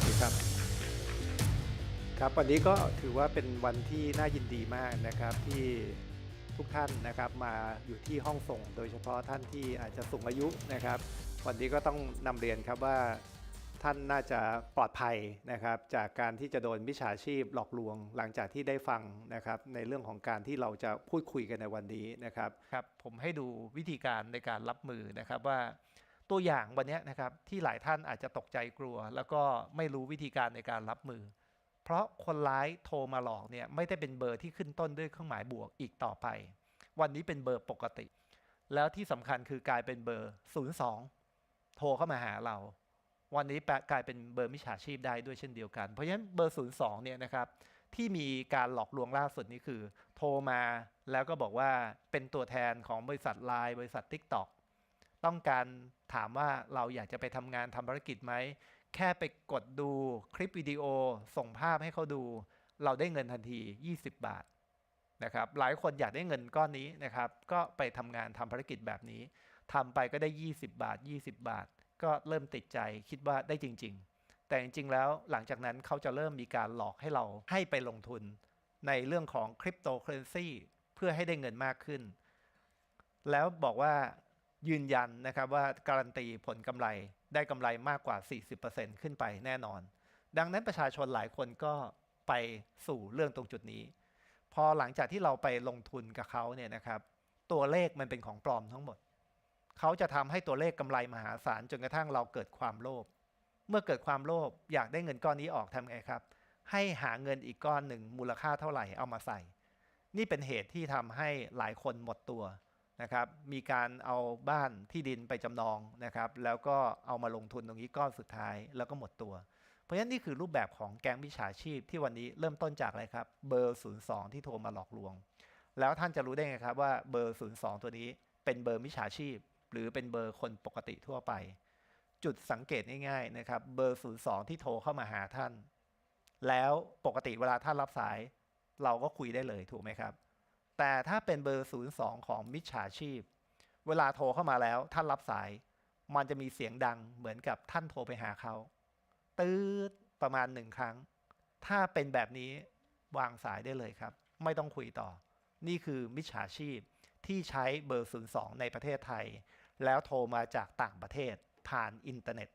วัสดีครับ ครับวันนี้ก็ถือว่าเป็นวันที่น่ายินดีมากนะครับที่ทุกท่านนะครับมาอยู่ที่ห้องส่ง โดยเฉพาะท่านที่อาจจะสูงอายุนะครับ วันนี้ก็ต้องนำเรียนครับว่าท่านน่าจะปลอดภัยนะครับ จากการที่จะโดนมิจฉาชีพหลอกลวง หลังจากที่ได้ฟังนะครับ ในเรื่องของการที่เราจะพูดคุยกันในวันนี้นะครับครับ ผมให้ดูวิธีการในการรับมือนะครับว่า ตัวอย่างวันนี้นะครับที่หลายท่านอาจจะตกใจกลัว แล้วก็ไม่รู้วิธีการในการรับมือ เพราะคนร้ายโทรมาหลอกเนี่ยไม่ได้เป็นเบอร์ที่ขึ้นต้นด้วยเครื่องหมายบวกอีกต่อไป วันนี้เป็นเบอร์ปกติ แล้วที่สำคัญคือกลายเป็นเบอร์ 02 โทรเข้ามาหาเรา วันนี้แปลกลายเป็นเบอร์มิจฉาชีพได้ด้วยเช่นเดียวกัน เพราะฉะนั้นเบอร์ 02 เนี่ยนะครับที่มีการหลอกลวงล่าสุดนี้คือ โทรมาแล้วก็บอกว่าเป็นตัวแทนของบริษัทไลน์บริษัท TikTok ต้องการถามว่าเราอยากจะไปทำงานทำภารกิจไหม แค่ไปกดดูคลิปวิดีโอส่งภาพให้เขาดู เราได้เงินทันที 20 บาทนะครับหลายคนอยากได้เงินก้อนนี้นะครับ ก็ไปทำงานทำภารกิจแบบนี้ทำไปก็ได้ 20 บาท 20 บาท ก็เริ่มติดใจคิดว่าได้จริง ๆ แต่จริงๆแล้วหลังจากนั้นเขาจะเริ่มมีการหลอกให้เราให้ไปลงทุน ในเรื่องของคริปโตเคอเรนซีเพื่อให้ได้เงินมากขึ้น แล้วบอกว่า ยืนยันนะครับว่าการันตีผลกำไรได้กำไรมากกว่า 40%ขึ้นไปแน่นอน ดังนั้นประชาชนหลายคนก็ไปสู่เรื่องตรงจุดนี้ พอหลังจากที่เราไปลงทุนกับเขาเนี่ยนะครับ ตัวเลขมันเป็นของปลอมทั้งหมด เขาจะทำให้ตัวเลขกำไรมหาศาลจนกระทั่งเราเกิดความโลภ เมื่อเกิดความโลภอยากได้เงินก้อนนี้ออกทำไงครับ ให้หาเงินอีกก้อนหนึ่งมูลค่าเท่าไหร่เอามาใส่ นี่เป็นเหตุที่ทำให้หลายคนหมดตัว นะครับมีการเอาบ้านที่ดินไปจำนองนะครับแล้วก็เอามาลงทุนตรงนี้ก้อนสุดท้ายแล้วก็หมดตัว เพราะฉะนั้นนี่คือรูปแบบของแก๊งมิจฉาชีพที่วันนี้เริ่มต้นจากอะไรครับเบอร์ 02 ที่โทรมาหลอกลวง แล้วท่านจะรู้ได้ไงครับว่าเบอร์ 02 ตัวนี้เป็นเบอร์มิจฉาชีพ หรือเป็นเบอร์คนปกติทั่วไป จุดสังเกตง่ายๆนะครับเบอร์ 02 ที่โทรเข้ามาหาท่าน แล้วปกติเวลาท่านรับสาย เราก็คุยได้เลยถูกไหมครับ แต่ถ้าเป็นเบอร์ 02 ของมิจฉาชีพ เวลาโทรเข้ามาแล้วท่านรับสาย มันจะมีเสียงดังเหมือนกับท่านโทรไปหาเขาตืดประมาณหนึ่งครั้ง ถ้าเป็นแบบนี้วางสายได้เลยครับ ไม่ต้องคุยต่อ นี่คือมิจฉาชีพที่ใช้เบอร์ 02 ในประเทศไทย แล้วโทรมาจากต่างประเทศผ่านอินเทอร์เน็ต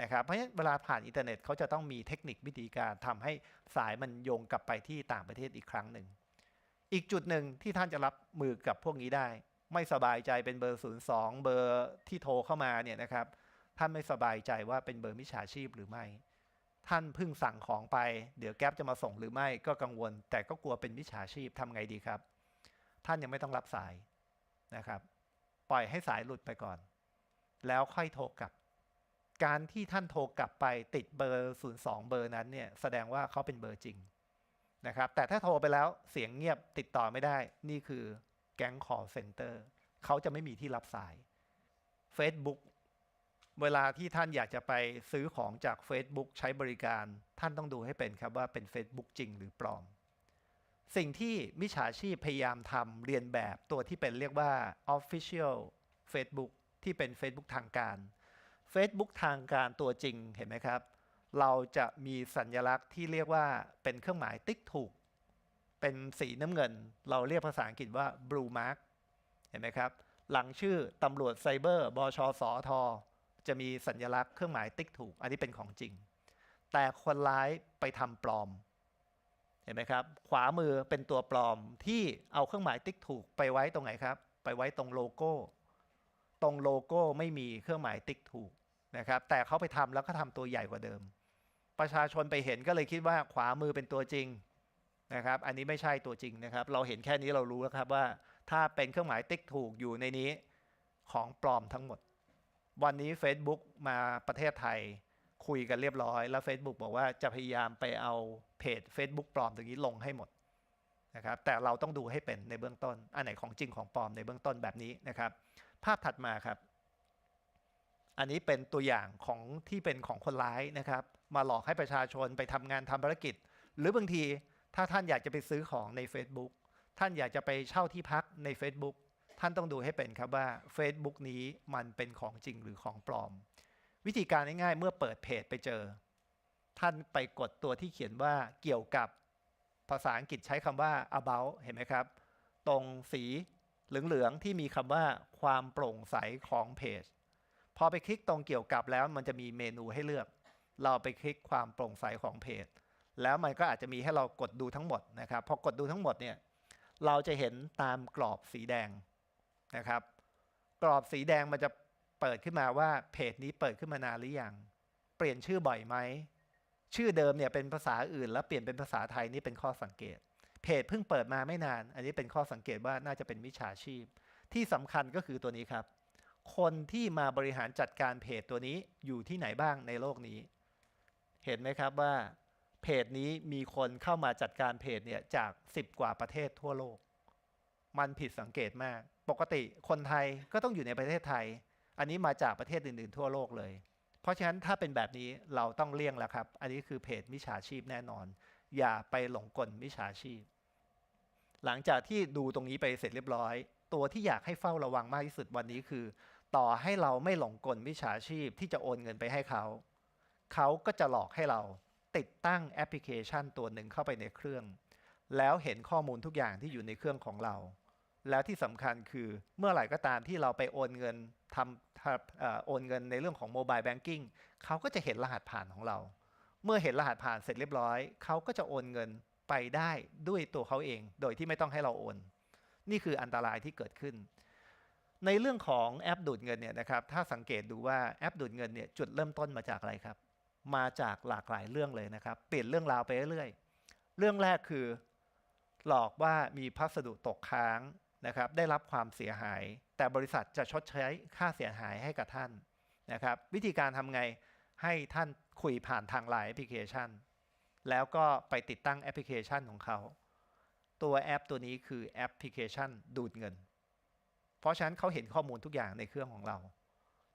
นะครับ เพราะฉะนั้นเวลาผ่านอินเทอร์เน็ตเขาจะต้องมีเทคนิควิธีการทำให้สายมันโยงกลับไปที่ต่างประเทศอีกครั้งหนึ่ง อีกจุดหนึ่งที่ท่านจะรับมือกับพวกนี้ได้ ไม่สบายใจเป็นเบอร์ 02 เบอร์ที่โทรเข้ามาเนี่ยนะครับ ท่านไม่สบายใจว่าเป็นเบอร์มิจฉาชีพหรือไม่ ท่านเพิ่งสั่งของไป เดี๋ยวแก๊ปจะมาส่งหรือไม่ก็กังวล แต่ก็กลัวเป็นมิจฉาชีพทำไงดีครับ ท่านยังไม่ต้องรับสายนะครับ ปล่อยให้สายหลุดไปก่อน แล้วค่อยโทรกลับ การที่ท่านโทรกลับไปติดเบอร์ 02 เบอร์นั้นเนี่ยแสดงว่าเขาเป็นเบอร์จริง นะครับ แต่ถ้าโทรไปแล้วเสียงเงียบติดต่อไม่ได้ นี่คือแก๊ง call center เขาจะไม่มีที่รับสาย Facebook เวลาที่ท่านอยากจะไปซื้อของจาก Facebook ใช้บริการ ท่านต้องดูให้เป็นครับว่าเป็น Facebook จริงหรือปลอม สิ่งที่มิจฉาชีพพยายามทำเรียนแบบตัวที่เป็นเรียกว่า Official Facebook ที่เป็น Facebook ทางการ Facebook ทางการตัวจริงเห็นไหมครับ เราจะมีสัญลักษณ์ที่เรียกว่าเป็นเครื่องหมายติ๊กถูก เป็นสีน้ำเงิน เราเรียกภาษาอังกฤษว่า blue mark เห็นไหมครับ หลังชื่อตำรวจไซเบอร์บชสอทจะมีสัญลักษณ์เครื่องหมายติ๊กถูก อันนี้เป็นของจริง แต่คนร้ายไปทำปลอม เห็นไหมครับ ขวามือเป็นตัวปลอมที่เอาเครื่องหมายติ๊กถูกไปไว้ตรงไหนครับ ไปไว้ตรงโลโก้ ตรงโลโก้ไม่มีเครื่องหมายติ๊กถูกนะครับ แต่เขาไปทำแล้วก็ทำตัวใหญ่กว่าเดิม ประชาชนไปเห็นก็เลยคิดว่าขวามือเป็นตัวจริงนะครับ อันนี้ไม่ใช่ตัวจริงนะครับ เราเห็นแค่นี้เรารู้แล้วครับว่า ถ้าเป็นเครื่องหมายติ๊กถูกอยู่ในนี้ของปลอมทั้งหมด วันนี้ Facebook มาประเทศไทยคุยกันเรียบร้อย แล้ว Facebook บอกว่าจะพยายามไปเอาเพจ Facebook ปลอมตรงนี้ลงให้หมดนะครับ แต่เราต้องดูให้เป็นในเบื้องต้น อันไหนของจริงของปลอมในเบื้องต้นแบบนี้นะครับ ภาพถัดมาครับ อันนี้เป็นตัวอย่างของที่เป็นของคนร้ายนะครับ มาหลอกให้ประชาชนไปทำงานทำภารกิจ หรือบางทีถ้าท่านอยากจะไปซื้อของใน Facebook ท่านอยากจะไปเช่าที่พักใน Facebook ท่านต้องดูให้เป็นครับว่า Facebook นี้มันเป็นของจริงหรือของปลอม วิธีการง่ายๆ เมื่อเปิดเพจไปเจอ ท่านไปกดตัวที่เขียนว่าเกี่ยวกับภาษาอังกฤษใช้คำว่า about เห็นไหมครับ ตรงสีเหลืองๆที่มีคำว่าความโปร่งใสของเพจ พอไปคลิกตรงเกี่ยวกับแล้วมันจะมีเมนูให้เลือก เราไปคลิกความโปร่งใสของเพจ แล้วมันก็อาจจะมีให้เรากดดูทั้งหมดนะครับพอกดดูทั้งหมดเนี่ยเราจะเห็นตามกรอบสีแดงนะครับ กรอบสีแดงมันจะเปิดขึ้นมาว่าเพจนี้เปิดขึ้นมานานหรือยังเปลี่ยนชื่อบ่อยไหมชื่อเดิมเนี่ยเป็นภาษาอื่น แล้วเปลี่ยนเป็นภาษาไทยนี่เป็นข้อสังเกต เพจเพิ่งเปิดมาไม่นาน อันนี้เป็นข้อสังเกตว่าน่าจะเป็นมิจฉาชีพ ที่สำคัญก็คือตัวนี้ครับ คนที่มาบริหารจัดการเพจตัวนี้อยู่ที่ไหนบ้างในโลกนี้ เห็นไหมครับว่าเพจนี้มีคนเข้ามาจัดการเพจเนี่ยจาก 10 กว่าประเทศทั่วโลก มันผิดสังเกตมาก ปกติคนไทยก็ต้องอยู่ในประเทศไทย อันนี้มาจากประเทศอื่น ๆ ทั่วโลกเลย เพราะฉะนั้นถ้าเป็นแบบนี้เราต้องเลี่ยงแล้วครับ อันนี้คือเพจมิจฉาชีพแน่นอน อย่าไปหลงกลมิจฉาชีพ หลังจากที่ดูตรงนี้ไปเสร็จเรียบร้อย ตัวที่อยากให้เฝ้าระวังมากที่สุดวันนี้คือ ต่อให้เราไม่หลงกลมิจฉาชีพที่จะโอนเงินไปให้เขา เขาก็จะหลอกให้เราติดตั้งแอปพลิเคชันตัวหนึ่งเข้าไปในเครื่อง แล้วเห็นข้อมูลทุกอย่างที่อยู่ในเครื่องของเรา แล้วที่สำคัญคือเมื่อไหร่ก็ตามที่เราไปโอนเงินทำโอนเงินในเรื่องของโมบายแบงกิ้งเขาก็จะเห็นรหัสผ่านของเรา เมื่อเห็นรหัสผ่านเสร็จเรียบร้อย เขาก็จะโอนเงินไปได้ด้วยตัวเขาเอง โดยที่ไม่ต้องให้เราโอน นี่คืออันตรายที่เกิดขึ้น ในเรื่องของแอปดูดเงินเนี่ยนะครับถ้าสังเกตดูว่าแอปดูดเงินเนี่ยจุดเริ่มต้นมาจากอะไรครับ มาจากหลากหลายเรื่องเลยนะครับ เปลี่ยนเรื่องราวไปเรื่อยๆเรื่องแรกคือ หลอกว่ามีพัสดุตกค้างนะครับ ได้รับความเสียหาย แต่บริษัทจะชดใช้ค่าเสียหายให้กับท่านนะครับ วิธีการทำไงให้ท่านคุยผ่านทางไลน์แอปพลิเคชัน แล้วก็ไปติดตั้งแอปพลิเคชันของเขา ตัวแอปตัวนี้คือแอปพลิเคชันดูดเงิน เพราะฉะนั้นเขาเห็นข้อมูลทุกอย่างในเครื่องของเรา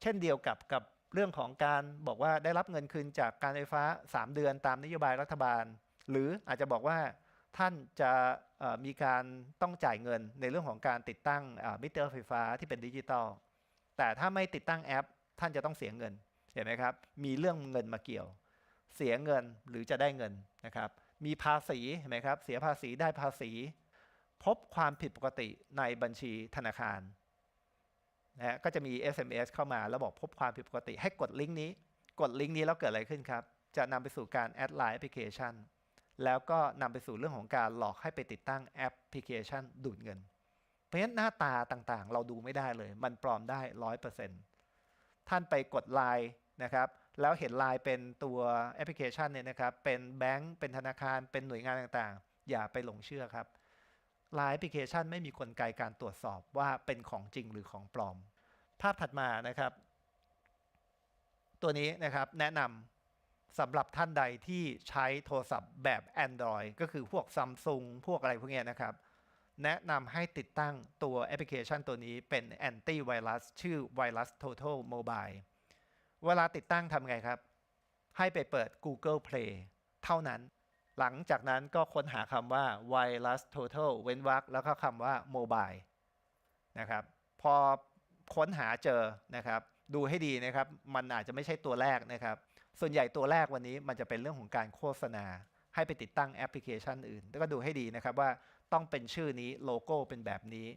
เช่นเดียวกับกับ เรื่องของการบอกว่าได้รับเงินคืนจากการไฟฟ้า 3 เดือนตามนโยบายรัฐบาล หรืออาจจะบอกว่าท่านจะมีการต้องจ่ายเงินในเรื่องของการติดตั้งมิเตอร์ไฟฟ้าที่เป็นดิจิตอลแต่ถ้าไม่ติดตั้งแอป ท่านจะต้องเสียเงินเห็นไหมครับ มีเรื่องเงินมาเกี่ยว เสียเงินหรือจะได้เงินนะครับ มีภาษีเห็นไหมครับ เสียภาษีได้ภาษี พบความผิดปกติในบัญชีธนาคาร นะก็จะมี SMS เข้ามาแล้วบอกพบความผิดปกติ ให้กดลิงก์นี้ กดลิงก์นี้แล้วเกิดอะไรขึ้นครับ จะนำไปสู่การแอดไลน์แอปพลิเคชัน แล้วก็นำไปสู่เรื่องของการหลอกให้ไปติดตั้งแอปพลิเคชันดูดเงิน เพราะฉะนั้นหน้าตาต่างๆ เราดูไม่ได้เลย มันปลอมได้ร้อยเปอร์เซ็นต์ท่านไปกดไลน์นะครับแล้วเห็นไลน์เป็นตัวแอปพลิเคชันเนี่ยนะครับเป็นแบงก์เป็นธนาคารเป็นหน่วยงานต่างๆ อย่าไปหลงเชื่อครับ ไลน์แอปพลิเคชันไม่มีกลไกการตรวจสอบว่าเป็นของจริงหรือของปลอม ภาพถัดมานะครับ ตัวนี้นะครับแนะนำสำหรับท่านใดที่ใช้โทรศัพท์แบบ Android ก็คือพวก Samsung พวกอะไรพวกนี้นะครับ แนะนำให้ติดตั้งตัวแอปพลิเคชันตัวนี้เป็นแอนตี้ไวรัสชื่อ Virus Total Mobile เวลาติดตั้งทำไงครับ ให้ไปเปิด Google Play เท่านั้น หลังจากนั้นก็ค้นหาคำว่า Virus Total เว้นวรรคแล้วก็คำว่า Mobile นะครับ พอค้นหาเจอนะครับ ดูให้ดีนะครับ มันอาจจะไม่ใช่ตัวแรกนะครับ ส่วนใหญ่ตัวแรกวันนี้มันจะเป็นเรื่องของการโฆษณา ให้ไปติดตั้งแอปพลิเคชันอื่น แล้วก็ดูให้ดีนะครับว่าต้องเป็นชื่อนี้โลโก้เป็นแบบนี้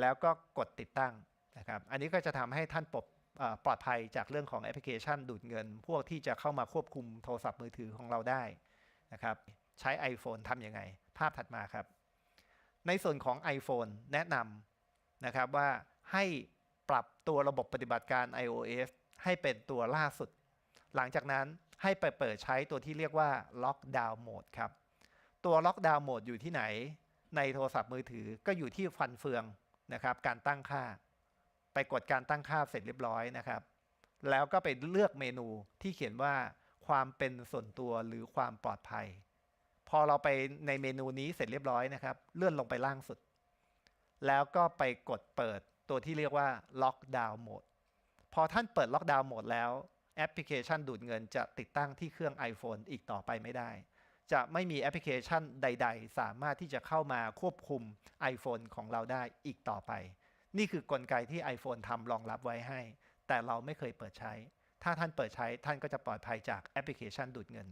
แล้วก็กดติดตั้งนะครับ อันนี้ก็จะทำให้ท่านปลดเอ่อปลอดภัยจากเรื่องของแอปพลิเคชันดูดเงิน พวกที่จะเข้ามาควบคุมโทรศัพท์มือถือของเราได้ นะครับ ใช้ iPhone ทำยังไง ภาพถัดมาครับ ในส่วนของ iPhone แนะนำนะครับว่าให้ปรับตัวระบบปฏิบัติการ iOS ให้เป็นตัวล่าสุด หลังจากนั้นให้ไปเปิดใช้ตัวที่เรียกว่า Lockdown Mode ครับ ตัว Lockdown Mode อยู่ที่ไหน ในโทรศัพท์มือถือก็อยู่ที่ฟันเฟืองนะครับ การตั้งค่า ไปกดการตั้งค่าเสร็จเรียบร้อยนะครับ แล้วก็ไปเลือกเมนูที่เขียนว่า ความเป็นส่วนตัวหรือความปลอดภัย พอเราไปในเมนูนี้เสร็จเรียบร้อยนะครับ เลื่อนลงไปล่างสุด แล้วก็ไปกดเปิดตัวที่เรียกว่า Lockdown Mode พอท่านเปิด Lockdown Mode แล้วแอปพลิเคชันดูดเงินจะติดตั้งที่เครื่อง iPhone อีกต่อไปไม่ได้ จะไม่มีแอปพลิเคชันใด ๆ สามารถที่จะเข้ามาควบคุม iPhone ของเราได้อีกต่อไป นี่คือกลไกที่ iPhone ทำรองรับไว้ให้ แต่เราไม่เคยเปิดใช้ ถ้าท่านเปิดใช้ท่านก็จะปลอดภัยจากแอปพลิเคชันดูดเงิน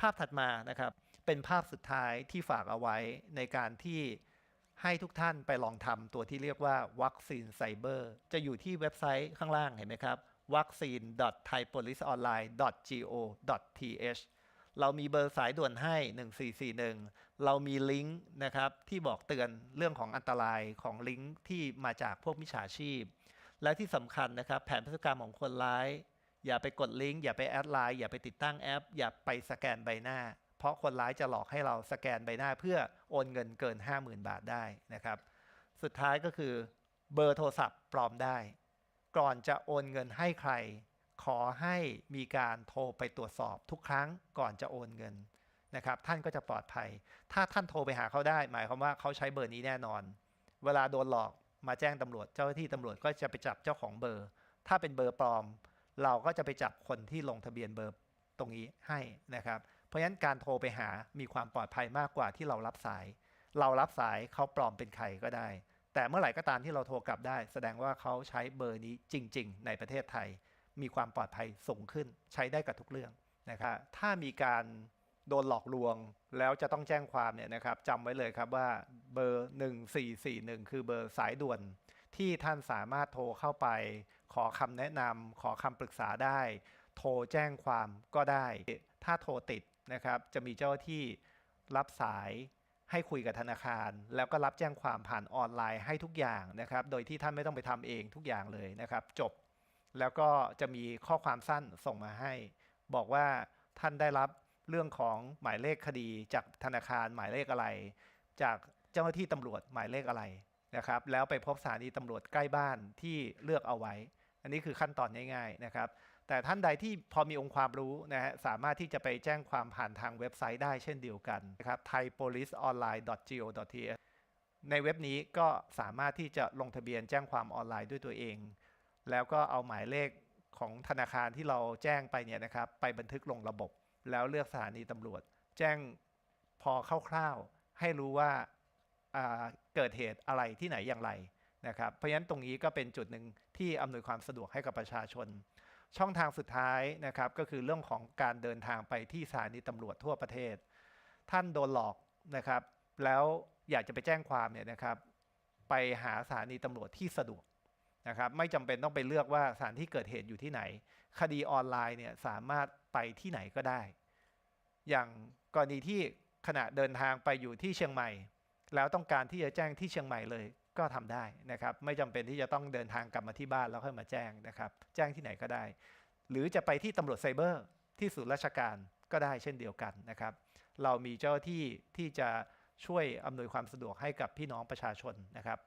ภาพถัดมานะครับเป็นภาพสุดท้ายที่ฝากเอาไว้ในการที่ให้ทุกท่านไปลองทำตัวที่เรียกว่าวัคซีนไซเบอร์จะอยู่ที่เว็บไซต์ข้างล่างเห็นไหมครับ vaccine thaipoliceonline go th เรามีเบอร์สายด่วนให้ 1441 เรามีลิงก์นะครับที่บอกเตือนเรื่องของอันตรายของลิงก์ที่มาจากพวกมิจฉาชีพ และที่สำคัญนะครับแผนพฤติกรรมของคนร้าย อย่าไปกดลิงก์อย่าไปแอดไลน์อย่าไปติดตั้งแอป อย่าไปสแกนใบหน้า เพราะคนร้ายจะหลอกให้เราสแกนใบหน้าเพื่อโอนเงินเกิน 50,000 บาทได้นะครับ สุดท้ายก็คือเบอร์โทรศัพท์ปลอมได้ ก่อนจะโอนเงินให้ใคร ขอให้มีการโทรไปตรวจสอบทุกครั้งก่อนจะโอนเงินนะครับท่านก็จะปลอดภัย ถ้าท่านโทรไปหาเขาได้ หมายความว่าเขาใช้เบอร์นี้แน่นอน เวลาโดนหลอก มาแจ้งตำรวจเจ้าหน้าที่ตำรวจก็จะไปจับเจ้าของเบอร์ ถ้าเป็นเบอร์ปลอม เราก็จะไปจับคนที่ลงทะเบียนเบอร์ตรงนี้ให้นะครับ เพราะฉะนั้นการโทรไปหามีความปลอดภัยมากกว่าที่เรารับสาย เรารับสายเขาปลอมเป็นใครก็ได้ แต่เมื่อไหร่ก็ตามที่เราโทรกลับได้ แสดงว่าเขาใช้เบอร์นี้จริง ๆ ในประเทศไทย มีความปลอดภัยสูงขึ้นใช้ได้กับทุกเรื่องนะครับถ้ามีการ โดนหลอกลวงแล้วจะต้องแจ้งความเนี่ยนะครับจำไว้เลยครับว่าเบอร์ 1441 คือเบอร์สายด่วน ที่ท่านสามารถโทรเข้าไป ขอคำแนะนำขอคำปรึกษาได้ โทรแจ้งความก็ได้ ถ้าโทรติดนะครับจะมีเจ้าหน้าที่รับสายให้คุยกับธนาคาร แล้วก็รับแจ้งความผ่านออนไลน์ให้ทุกอย่างนะครับ โดยที่ท่านไม่ต้องไปทำเองทุกอย่างเลยนะครับ จบแล้วก็จะมีข้อความสั้นส่งมาให้ บอกว่าท่านได้รับ เรื่องของหมายเลขคดี จากธนาคารหมายเลขอะไร จากเจ้าหน้าที่ตำรวจหมายเลขอะไรนะครับ แล้วไปพบสถานีตำรวจใกล้บ้านที่เลือกเอาไว้ อันนี้คือขั้นตอนง่ายๆนะครับ แต่ท่านใดที่พอมีองค์ความรู้นะฮะสามารถที่จะไปแจ้งความผ่านทางเว็บไซต์ได้เช่นเดียวกันนะครับ thaipoliceonline.go.th ในเว็บนี้ก็สามารถที่จะลงทะเบียนแจ้งความออนไลน์ด้วยตัวเอง แล้วก็เอาหมายเลขของธนาคารที่เราแจ้งไปเนี่ยนะครับ ไปบันทึกลงระบบ แล้วเลือกสถานีตำรวจ แจ้งพอคร่าวๆให้รู้ว่าาเกิดเหตุอะไรที่ไหนอย่างไรนะครับเพราะฉะนั้นตรงนี้ก็เป็นจุดหนึ่งที่อำนวยความสะดวกให้กับประชาชน ช่องทางสุดท้ายนะครับก็คือเรื่องของการเดินทางไปที่สถานีตำรวจทั่วประเทศ ท่านโดนหลอกนะครับแล้วอยากจะไปแจ้งความเนี่ยนะครับไปหาสถานีตำรวจที่สะดวกนะครับไม่จำเป็นต้องไปเลือกว่าสถานที่เกิดเหตุอยู่ที่ไหน คดีออนไลน์เนี่ยสามารถ ไปที่ไหนก็ได้ อย่างกรณีที่ขณะเดินทางไปอยู่ที่เชียงใหม่ แล้วต้องการที่จะแจ้งที่เชียงใหม่เลยก็ทำได้นะครับ ไม่จำเป็นที่จะต้องเดินทางกลับมาที่บ้านแล้วค่อยมาแจ้งนะครับ แจ้งที่ไหนก็ได้ หรือจะไปที่ตำรวจไซเบอร์ที่ศูนย์ราชการก็ได้เช่นเดียวกันนะครับ เรามีเจ้าที่ที่จะช่วยอำนวยความสะดวกให้กับพี่น้องประชาชนนะครับ